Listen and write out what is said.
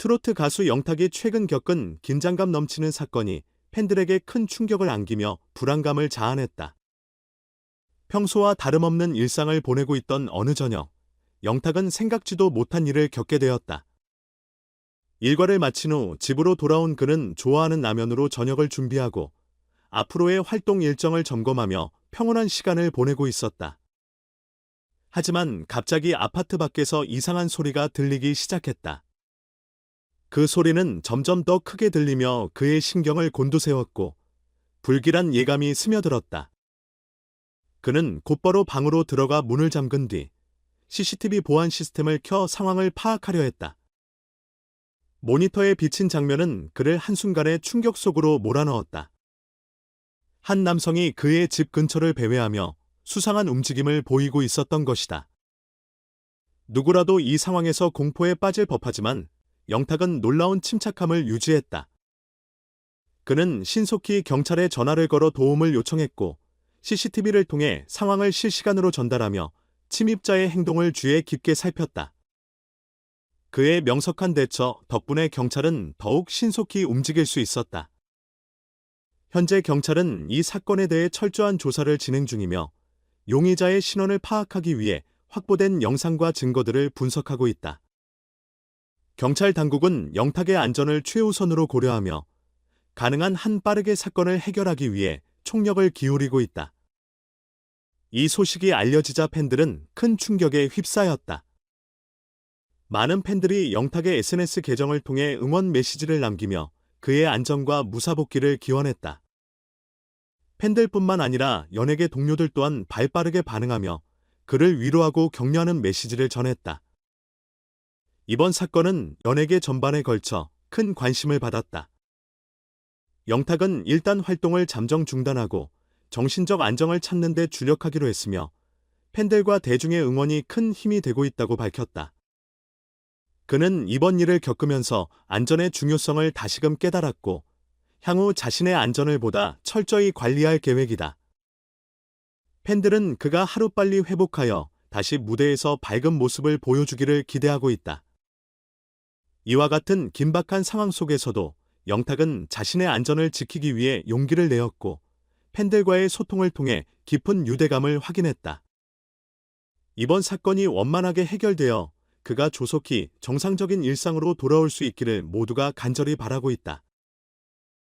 트로트 가수 영탁이 최근 겪은 긴장감 넘치는 사건이 팬들에게 큰 충격을 안기며 불안감을 자아냈다. 평소와 다름없는 일상을 보내고 있던 어느 저녁, 영탁은 생각지도 못한 일을 겪게 되었다. 일과를 마친 후 집으로 돌아온 그는 좋아하는 라면으로 저녁을 준비하고 앞으로의 활동 일정을 점검하며 평온한 시간을 보내고 있었다. 하지만 갑자기 아파트 밖에서 이상한 소리가 들리기 시작했다. 그 소리는 점점 더 크게 들리며 그의 신경을 곤두세웠고 불길한 예감이 스며들었다. 그는 곧바로 방으로 들어가 문을 잠근 뒤 CCTV 보안 시스템을 켜 상황을 파악하려 했다. 모니터에 비친 장면은 그를 한순간에 충격 속으로 몰아넣었다. 한 남성이 그의 집 근처를 배회하며 수상한 움직임을 보이고 있었던 것이다. 누구라도 이 상황에서 공포에 빠질 법하지만 영탁은 놀라운 침착함을 유지했다. 그는 신속히 경찰에 전화를 걸어 도움을 요청했고 CCTV를 통해 상황을 실시간으로 전달하며 침입자의 행동을 주의 깊게 살폈다. 그의 명석한 대처 덕분에 경찰은 더욱 신속히 움직일 수 있었다. 현재 경찰은 이 사건에 대해 철저한 조사를 진행 중이며 용의자의 신원을 파악하기 위해 확보된 영상과 증거들을 분석하고 있다. 경찰 당국은 영탁의 안전을 최우선으로 고려하며 가능한 한 빠르게 사건을 해결하기 위해 총력을 기울이고 있다. 이 소식이 알려지자 팬들은 큰 충격에 휩싸였다. 많은 팬들이 영탁의 SNS 계정을 통해 응원 메시지를 남기며 그의 안전과 무사복귀를 기원했다. 팬들뿐만 아니라 연예계 동료들 또한 발빠르게 반응하며 그를 위로하고 격려하는 메시지를 전했다. 이번 사건은 연예계 전반에 걸쳐 큰 관심을 받았다. 영탁은 일단 활동을 잠정 중단하고 정신적 안정을 찾는 데 주력하기로 했으며 팬들과 대중의 응원이 큰 힘이 되고 있다고 밝혔다. 그는 이번 일을 겪으면서 안전의 중요성을 다시금 깨달았고 향후 자신의 안전을 보다 철저히 관리할 계획이다. 팬들은 그가 하루빨리 회복하여 다시 무대에서 밝은 모습을 보여주기를 기대하고 있다. 이와 같은 긴박한 상황 속에서도 영탁은 자신의 안전을 지키기 위해 용기를 내었고 팬들과의 소통을 통해 깊은 유대감을 확인했다. 이번 사건이 원만하게 해결되어 그가 조속히 정상적인 일상으로 돌아올 수 있기를 모두가 간절히 바라고 있다.